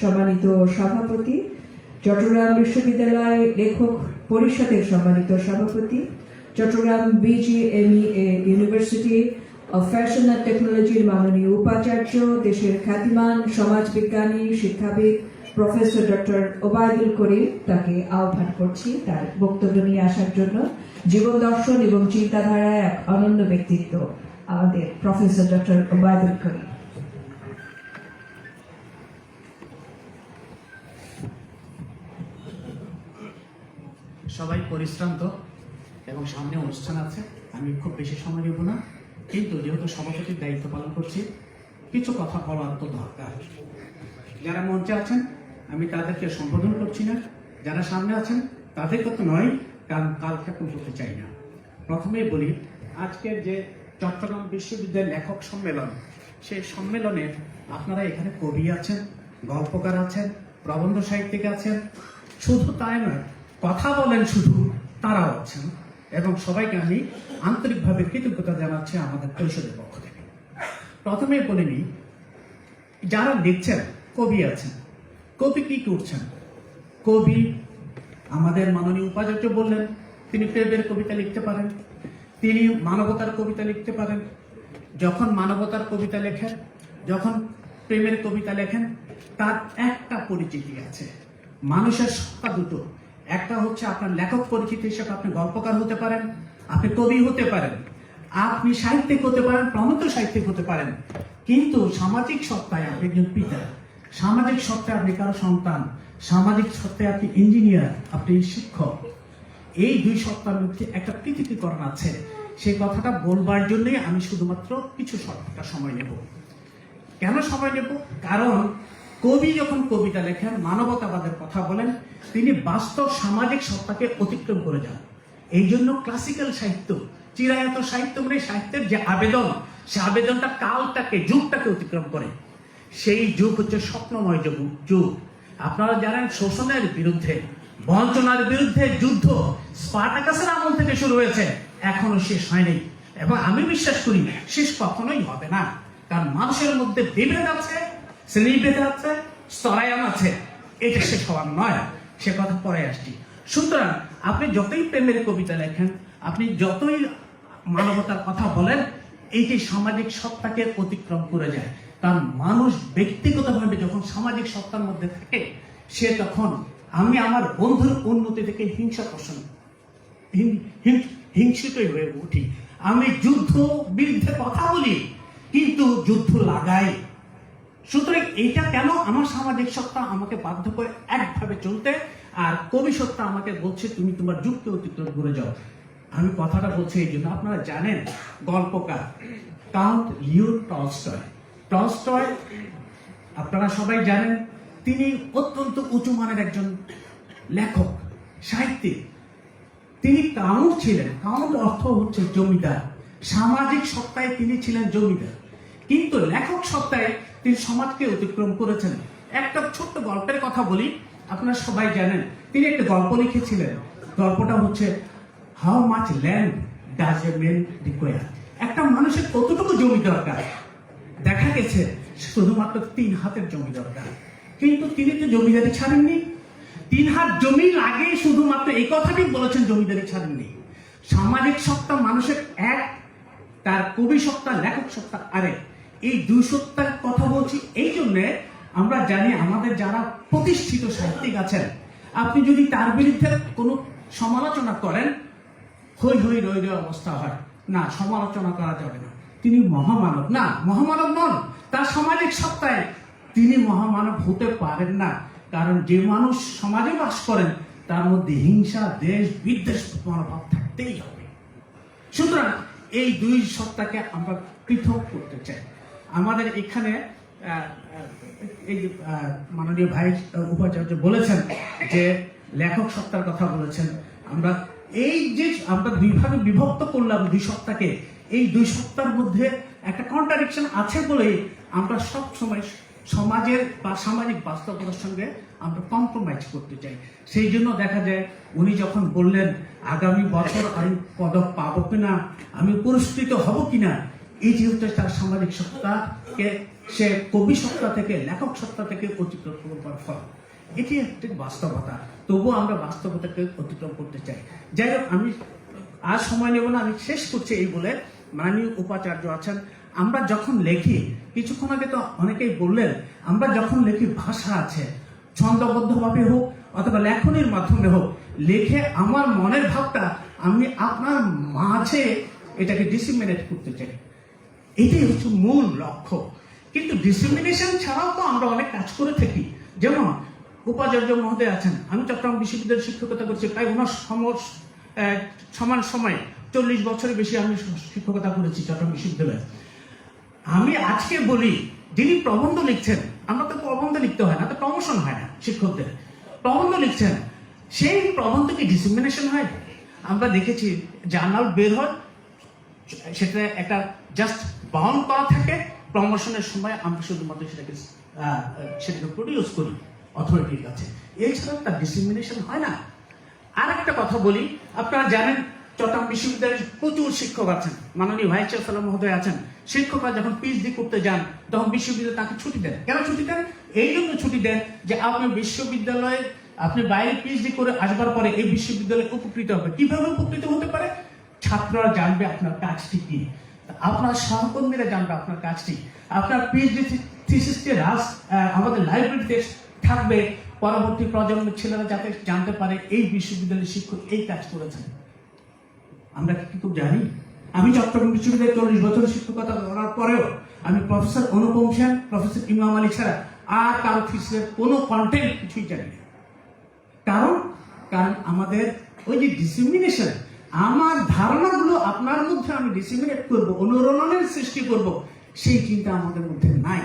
সম্মানিত সভাপতি, চট্টগ্রাম বিশ্ববিদ্যালয় লেখক পরিষদের সম্মানিত সভাপতি, Chattogram BGMEA university of fashion and টেকনোলজির মাননীয় উপাচার্য, দেশের খ্যাতিমান সমাজবিজ্ঞানী, শিক্ষাবিদ প্রফেসর ডক্টর ওবায়দুল করিম তাকে আহ্বান করছি তার বক্তব্য নিয়ে আসার জন্য। জীবন দর্শন এবং চিন্তাধারায় এক অনন্য ব্যক্তিত্ব আমাদের প্রফেসর ডক্টর ওবায়দুল করিম। সবাই পরিশ্রান্ত এবং সামনে অনুষ্ঠান আছে। আমি খুব বেশি সময় নেব না। কিন্তু যেহেতু সভাপতির দায়িত্ব পালন করছি, কিছু কথা বলার তো দরকার। যারা মঞ্চে আছেন, আমি তাদেরকে সম্বোধন করছি না। যারা সামনে আছেন তাদেরকে তো নয়, কারণ কালক্ষেপণ করতে চাই না। প্রথমেই বলি, আজকের যে চট্টগ্রাম বিশ্ববিদ্যালয় লেখক সম্মেলন, সেই সম্মেলনে আপনারা এখানে কবি আছেন, গল্পকার আছেন, প্রবন্ধ সাহিত্যিক আছেন। শুধু তাই নয় কথা বলেন শুধু, তারাও আছেন। এবং সবাইকে আমি আন্তরিকভাবে কৃতজ্ঞতা জানাচ্ছি আমাদের পরিষদের পক্ষ থেকে। প্রথমে বলে নিই, যারা লিখছেন কবি আছেন, কবি কি করছেন? কবি আমাদের মাননীয় উপাচার্য বললেন, তিনি প্রেমের কবিতা লিখতে পারেন, তিনি মানবতার কবিতা লিখতে পারেন। যখন মানবতার কবিতা লেখেন, যখন প্রেমের কবিতা লেখেন, তার একটা পরিচিতি আছে। মানুষের সত্তা দুটো। একটা হচ্ছে আপনার লেখক পরিচিত হিসেবে আপনি গল্পকার হতে পারেন, আপনি কবি হতে পারেন, আপনি সাহিত্যিক হতে পারেন, প্রমুখ সাহিত্যিক হতে পারেন। কিন্তু সামাজিক সত্তায় আপনি একজন পিতা, সামাজিক সত্তায় আপনি কারও সন্তান, সামাজিক সত্তায় আপনি ইঞ্জিনিয়ার আপনি শিক্ষক। এই দুই সত্তার মধ্যে একটা পৃথিবীকরণ আছে। সেই কথাটা বলবার জন্যই আমি শুধুমাত্র কিছু সময় নেব। কেন সময় নেব? কারণ কবি যখন কবিতা লেখেন, মানবতাবাদের কথা বলেন, তিনি বাস্তব সামাজিক সত্তাকে অতিক্রম করে যান। এই জন্য ক্লাসিক্যাল সাহিত্য, চিরায়ত সাহিত্য মানে সাহিত্যের যে আবেদন, সে আবেদনটা কালটাকে, যুগটাকে অতিক্রম করে। সেই যুগ হচ্ছে স্বপ্নময় যুগ যুগ। আপনারা জানেন, শোষণের বিরুদ্ধে, বঞ্চনার বিরুদ্ধে যুদ্ধ স্পার্টাকাসের আমল থেকে শুরু হয়েছে, এখনও শেষ হয়নি। এবং আমি বিশ্বাস করি, শেষ কখনোই হবে না। কারণ মানুষের মধ্যে বিভেদ আছে আছে আছে এটা শেষ হওয়ার নয়, সে কথা পরে আসছি। সুতরাং আপনি যতই প্রেমের কবিতা লেখেন, আপনি যতই মানবতার কথা বলেন, এইটি সামাজিক সত্তাকে অতিক্রম করে যায়। কারণ মানুষ ব্যক্তিগতভাবে যখন সামাজিক সত্তার মধ্যে থাকে, সে তখন আমি আমার বন্ধুর উন্নতি থেকে হিংসা পোষণ হিংসিতই হয়ে উঠি। আমি যুদ্ধ বিরুদ্ধে কথা বলি, কিন্তু যুদ্ধ লাগাই। সুতরাং এইটা কেন আমার সামাজিক সত্তা আমাকে বাধ্য করে একভাবে চলতে? আর কবি সত্তা আমাকে বলছে, তুমি তোমার যুগকে অতিক্রম করে যাও। আমি কথাটা বলছি এই জন্য। আপনারা জানেন গল্পকার কাউন্ট লিও টলস্টয়। টলস্টয়, আপনারা সবাই জানেন, তিনি অত্যন্ত উঁচু মানের একজন লেখক, সাহিত্যিক। তিনি কাউন্ট ছিলেন, কাউন্ট অর্থ হচ্ছে জমিদার। সামাজিক সত্তায় তিনি ছিলেন জমিদার। কিন্তু লেখক সত্তায় তিনি সমাজকে অতিক্রম করেছেন। একটা ছোট্ট গল্পের কথা বলি, আপনারা সবাই জানেন, তিনি একটা গল্প লিখেছিলেন। গল্পটা হচ্ছে how much land does a man require একটা মানুষের কতটুকু জমি দরকার? দেখা গেছে শুধুমাত্র তিন হাতের জমি দরকার। কিন্তু তিনি তো জমিদারি ছাড়েননি। তিন হাত জমি লাগে শুধুমাত্র, এই কথাটি বলেছেন, জমিদারি ছাড়েননি। সামাজিক সত্তা মানুষের এক, তার কবি সত্তা, লেখক সত্তা আরেক। এই দুই সত্তার কথা বলছি, এই জন্য আমরা জানি আমাদের যারা প্রতিষ্ঠিত সাহিত্যিক আছেন, আপনি যদি তার বিরুদ্ধে কোনো সমালোচনা করেন, হই হই, রই রই অবস্থা হয়। না, সমালোচনা করা যাবে না। তিনি মহামানব। না, মহামানব নন, তার সামাজিক সত্তায় তিনি মহামানব হতে পারেন না। কারণ যে মানুষ সমাজে বাস করেন, তার মধ্যে হিংসা, দেশ, বিদ্বেষ, মনোভাব থাকতেই হবে। সুতরাং এই দুই সত্তাকে আমরা পৃথক করতে চাই। আমাদের এখানে এই মাননীয় ভাই উপাচার্য বলেছেন যে লেখক সত্তার কথা বলেছেন। আমরা এই যে আমরা দুই ভাগে বিভক্ত করলাম দুই সত্তাকে, এই দুই সত্তার মধ্যে একটা কন্ট্রাডিকশন আছে বলেই আমরা সব সময় সমাজের বা সামাজিক বাস্তবতার সঙ্গে আমরা কম্প্রোমাইজ করতে চাই। সেই জন্য দেখা যায়, উনি যখন বললেন, আগামী বছর আমি পদক পাবো কিনা, আমি পুরস্কৃত হব কিনা এই যে হচ্ছে তার সামাজিক সত্তাকে, সে কবি সত্তা থেকে, লেখক সত্তা থেকে অতিক্রম করার ফল। এটি একটি বাস্তবতা। তবুও আমরা বাস্তবতাকে অতিক্রম করতে চাই। যাই হোক, আমি আর সময় নেব না, আমি শেষ করছি এই বলে মাননীয় উপাচার্য আছেন। আমরা যখন লেখি, কিছুক্ষণ আগে তো অনেকেই বললেন, আমরা যখন লেখি, ভাষা আছে। ছন্দবদ্ধভাবে হোক, অথবা লেখনের মাধ্যমে হোক, লেখে আমার মনের ভাবটা আমি আপনার মাঝে এটাকে ডিসিমিনেট করতে চাই। এটাই হচ্ছে মূল লক্ষ্য। কিন্তু ডিসিমিনেশন ছাড়াও তো আমরা অনেক কাজ করে থাকি। যেমন উপাচার্য মহোদয় আছেন, আমি চট্টগ্রাম বিশ্ববিদ্যালয়ের শিক্ষকতা করছি, প্রায় ওনার সম- সমান সময় চল্লিশ বছরের বেশি আমি শিক্ষকতা করেছি চট্টগ্রাম বিশ্ববিদ্যালয়ে। আমি আজকে বলি, যিনি প্রবন্ধ লিখছেন, আমরা তো প্রবন্ধ লিখতে হয় না, তো প্রমোশন হয় না শিক্ষকদের। প্রবন্ধ লিখছেন, সেই প্রবন্ধ কি ডিসিমিনেশন হয়। আমরা দেখেছি জার্নাল বের হয়, সেটা একটা জাস্ট বাউন্ড করা থাকে প্রমোশনের সময় আমরা শুধুমাত্র সেটাকে সেটাকে প্রডিউস করি অথরিটির কাছে। এছাড়া তার ডিসিমিনেশন হয় না? আর একটা কথা বলি, আপনারা জানেন চট্টগ্রাম বিশ্ববিদ্যালয়ের প্রচুর শিক্ষক আছেন, মাননীয় ভাইস চ্যান্সেলর মহোদয় আছেন। শিক্ষকরা যখন পিএইচডি করতে যান, তখন বিশ্ববিদ্যালয় তাকে ছুটি দেন। কেন ছুটি দেন? এই জন্য ছুটি দেন যে আপনি বিশ্ববিদ্যালয়ে আপনি বাইরে পিএইচডি করে আসবার পরে এই বিশ্ববিদ্যালয়ে উপকৃত হবে। কীভাবে উপকৃত হতে পারে? ছাত্ররা জানবে আপনার কাজটি কি। আপনার সহকর্মীরা জানবে আপনার কাজটি। আপনার পিএইচডি থিসিসটি আমাদের লাইব্রেরিতে থাকবে। পরবর্তী প্রজন্মের ছেলেরা যাতে জানতে পারে এই বিশ্ববিদ্যালয়ের শিক্ষক এই কাজ করেছেন। আমরা কিন্তু জানি? আমি চট্টগ্রাম বিশ্ববিদ্যালয়ে চল্লিশ বছর শিক্ষকতা করার পরেও আমি প্রফেসর অনুপম সেন, প্রফেসর ইমাম আলী ছাড়া আর কারও থিসের কোনো কন্টেন্ট কিছুই জানি না। কারণ কারণ আমাদের ওই যে ডিসিমিনেশন আমার ধারণাগুলো আপনার মধ্যে আমি ডিসিমিনেট করব, অনুরণনের সৃষ্টি করব, সেই চিন্তা আমাদের মধ্যে নাই।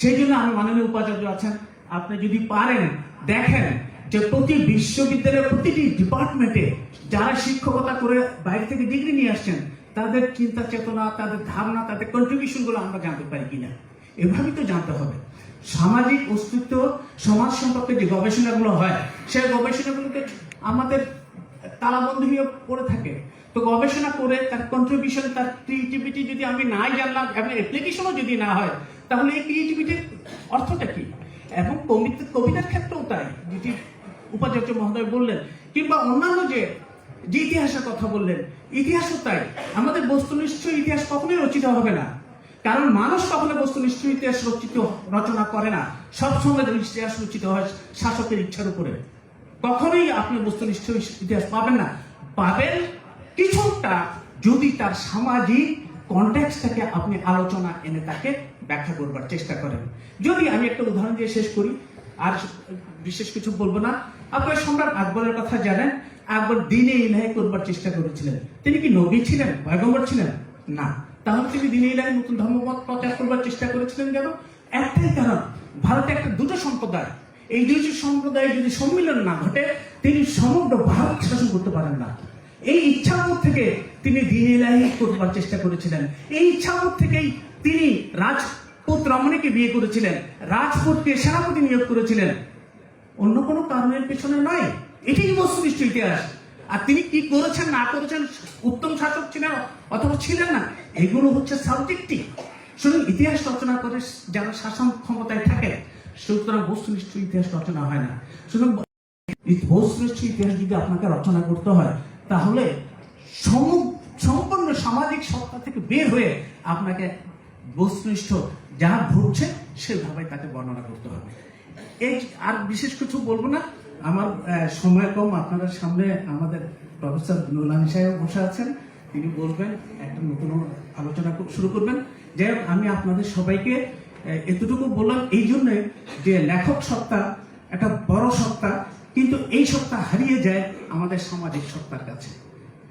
সেই জন্য আমি মাননীয় উপাচার্য আছেন, আপনি যদি পারেন, দেখেন যে প্রতি বিশ্ববিদ্যালয়ের প্রতিটি ডিপার্টমেন্টে যারা শিক্ষকতা করে বাইরে থেকে ডিগ্রি নিয়ে আসছেন, তাদের চিন্তা চেতনা, তাদের ধারণা, তাদের কন্ট্রিবিউশনগুলো আমরা জানতে পারি কিনা? এভাবেই তো জানতে হবে। সামাজিক অস্তিত্ব সমাজ সম্পর্কে যে গবেষণাগুলো হয়, সেই গবেষণাগুলোকে আমাদের তালাবন্ধ হয়ে পড়ে থাকে। তো গবেষণা করে তার কন্ট্রিবিউশন তার ক্রিয়েটিভিটি যদি আমি নাই জানলাম এবং অ্যাপ্লিকেশনও যদি না হয়, তাহলে এই ক্রিয়েটিভিটির অর্থটা কি? এবং কবিতা, কবিতার ক্ষেত্রেও তাই। যেটি উপাচার্য মহোদয় বললেন, কিংবা অন্যান্য যে যে ইতিহাসের কথা বললেন, ইতিহাসও তাই। আমাদের বস্তুনিষ্ঠ ইতিহাস কখনোই রচিত হবে না। কারণ মানুষ কখনো বস্তুনিষ্ঠ ইতিহাস রচিত, রচনা করে না। সবসময় ইতিহাস রচিত হয় শাসকের ইচ্ছার উপরে। কখনোই আপনি বস্তুনিষ্ঠ ইতিহাস পাবেন না। পাবেন কিছুটা যদি তার সামাজিক কন্টেক্সটাকে আপনি আলোচনা এনে তাকে ব্যাখ্যা করবার চেষ্টা করেন। যদি আমি একটা উদাহরণ দিয়ে শেষ করি, আর বিশেষ কিছু বলব না। আপনার সম্রাট আকবরের কথা জানেন, আকবর দিনে ইলাহি করবার চেষ্টা করেছিলেন। তিনি কি নবী ছিলেন, পয়গম্বর ছিলেন? না। তাহলে তিনি দিনে ইলাহি নতুন ধর্মমত প্রচার করবার চেষ্টা করেছিলেন কেন? একটাই কারণ, ভারতে একটা দুটো সম্প্রদায় এই দুইটি সম্প্রদায় যদি সম্মিলন না ঘটে, তিনি সমগ্র ভারত শাসন করতে পারেন না। এই ইচ্ছাবোধ থেকে তিনি দিন করবার চেষ্টা করেছিলেন। এই ইচ্ছাবোধ থেকেই তিনি রাজপুত রমণীকে বিয়ে করেছিলেন, রাজপুতকে সেনাপতি নিয়োগ করেছিলেন। অন্য কোনো কারণের পেছনে নয়। এটাই বস্তুনিষ্ঠ ইতিহাস? আর তিনি কি করেছেন, না করেছেন, উত্তম শাসক ছিলেন অথবা ছিলেন না, এগুলো হচ্ছে সাবজেক্টিভ শুধু ইতিহাস রচনা করে যারা শাসন ক্ষমতায় থাকে সুতরাং বস্তুনিষ্ঠ ইতিহাস রচনা হয় না। শুধু বস্তুনিষ্ঠ ইতিহাস যদি আপনাকে রচনা করতে হয়, তাহলে সম- সম্পূর্ণ সামাজিক সত্তা থেকে বের হয়ে আপনাকে বস্তুনিষ্ঠ যা ঘটছে সেভাবে তাকে বর্ণনা করতে হবে। এই আর বিশেষ কিছু বলব না। আমার সময় কম। আপনাদের সামনে আমাদের প্রফেসর নুলানি সাহেব বসে আছেন। তিনি বলবেন, একটা নতুন আলোচনা শুরু করবেন। যাই হোক, আমি আপনাদের সবাইকে এতটুকু বললাম। এই জন্যে যে লেখক সত্তা, একটা বড় সত্তা, কিন্তু এই সত্তা হারিয়ে যায় আমাদের সামাজিক সত্তার কাছে।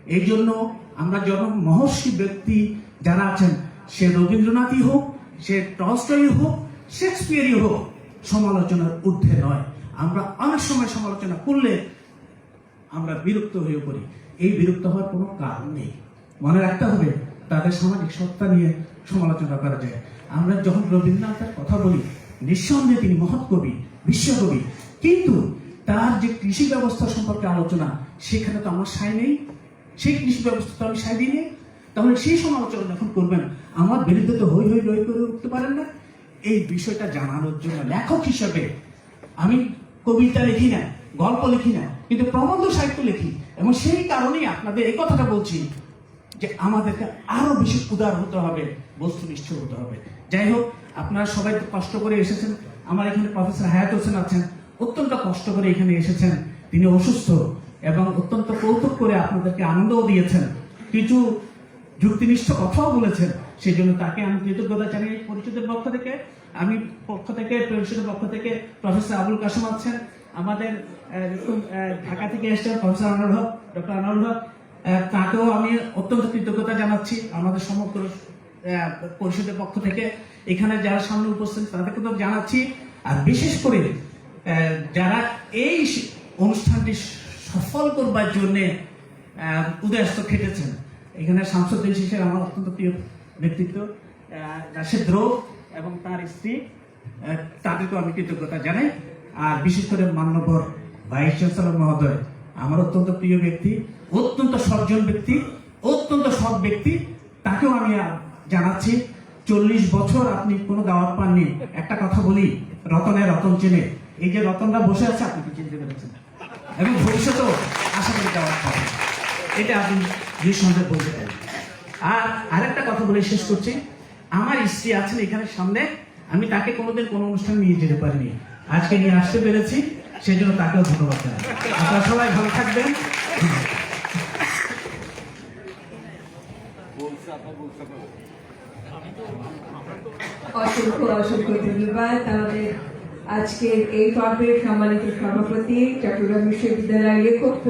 এই জন্য আমরা জন মহর্ষি ব্যক্তি যারা আছেন, সে রবীন্দ্রনাথই হোক, সে টলস্টয় হোক, শেক্সপিয়ারই হোক, সমালোচনার ঊর্ধ্বে নয়। আমরা অনেক সময় সমালোচনা করলে আমরা বিরক্ত হয়ে পড়ি। এই বিরক্ত হওয়ার কোনো কারণ নেই। মনে রাখতে হবে, তাদের সামাজিক সত্তা নিয়ে সমালোচনা করা যায়। আমরা যখন রবীন্দ্রনাথের কথা বলি নিঃসন্দেহে তিনি মহৎ কবি, বিশ্বকবি। কিন্তু তার যে কৃষি ব্যবস্থা সম্পর্কে আলোচনা, সেখানে তো আমার সাই নেই। সেই কৃষি ব্যবস্থা তো আমি সাই দিই নেই তাহলে সেই সমালোচনা যখন করবেন, আমার বিরুদ্ধে তো হই হই লই করে উঠতে পারেন না। এই বিষয়টা জানানোর জন্য লেখক হিসেবে আমি কবিতা লিখি না, গল্প লিখি না, কিন্তু প্রবন্ধ সাহিত্য লিখি। এবং সেই কারণেই আপনাদের এই কথাটা বলছি যে আমাদেরকে আরও বেশি উদার হতে হবে, বস্তুনিষ্ঠ হতে হবে। যাই হোক আপনারা সবাই কষ্ট করে এসেছেন। আমার এখানে প্রফেসর হায়াত হোসেন আছেন, অত্যন্ত কষ্ট করে এখানে এসেছেন। তিনি অসুস্থ এবং অত্যন্ত কৌতুক করে আপনাদেরকে আনন্দও দিয়েছেন। কিছু যুক্তিনিষ্ঠ কথাও বলেছেন। সেই জন্য তাকে আমি কৃতজ্ঞতা জানাই পরিষদের পক্ষ থেকে, আমি পক্ষ থেকে, পরিষদের পক্ষ থেকে প্রফেসর আবুল কাসম আছেন। আমাদের ঢাকা থেকে এসেছেন প্রফেসর আনোয়ার হক, ডক্টর আনোয়ার হক। তাকেও আমি অত্যন্ত কৃতজ্ঞতা জানাচ্ছি। আমাদের সমগ্র পরিষদের পক্ষ থেকে এখানে যারা সামনে উপস্থিত, তাদেরকে তো জানাচ্ছি। আর বিশেষ করে যারা এই অনুষ্ঠানটি সফল করবার জন্য উদয়স্ত খেটেছেন, এখানে শামসুদ্দিন শেষের আমার অত্যন্ত প্রিয় ব্যক্তিত্ব রাশেদ রোগ এবং তার স্ত্রী তাদেরকেও আমি কৃতজ্ঞতা জানাই। আর বিশেষ করে মান্যবর ভাইস চ্যান্সেলর মহোদয়, আমার অত্যন্ত প্রিয় ব্যক্তি, অত্যন্ত সজ্জন ব্যক্তি, অত্যন্ত সৎ ব্যক্তি, তাকেও আমি জানাচ্ছি। চল্লিশ বছর আপনি কোনো দাওয়াত পাননি। একটা কথা বলি, রতনে রতন চেনে। এই যে রতনরা বসে আছে, আপনি কি চিনতে পেরেছেন? এবং ভবিষ্যতেও আশা করি দাওয়াত পাবেন। এটা আপনি নিঃসন্দেহে বলতে পারেন। আর আরেকটা কথা বলে শেষ করছি। আমার স্ত্রী আছেন এখানে সামনে। আমি তাকে কোনোদিন কোনো অনুষ্ঠান নিয়ে যেতে পারিনি। আজকে নিয়ে আসতে পেরেছি সেই জন্য তাকেও ধন্যবাদ জানাই। আপনারা সবাই ভালো থাকবেন। অসংখ্য অসংখ্য ধন্যবাদ। আমাদের আজকের এই পর্বের সম্মানিত সভাপতি চট্টগ্রাম বিশ্ববিদ্যালয়ের লেখক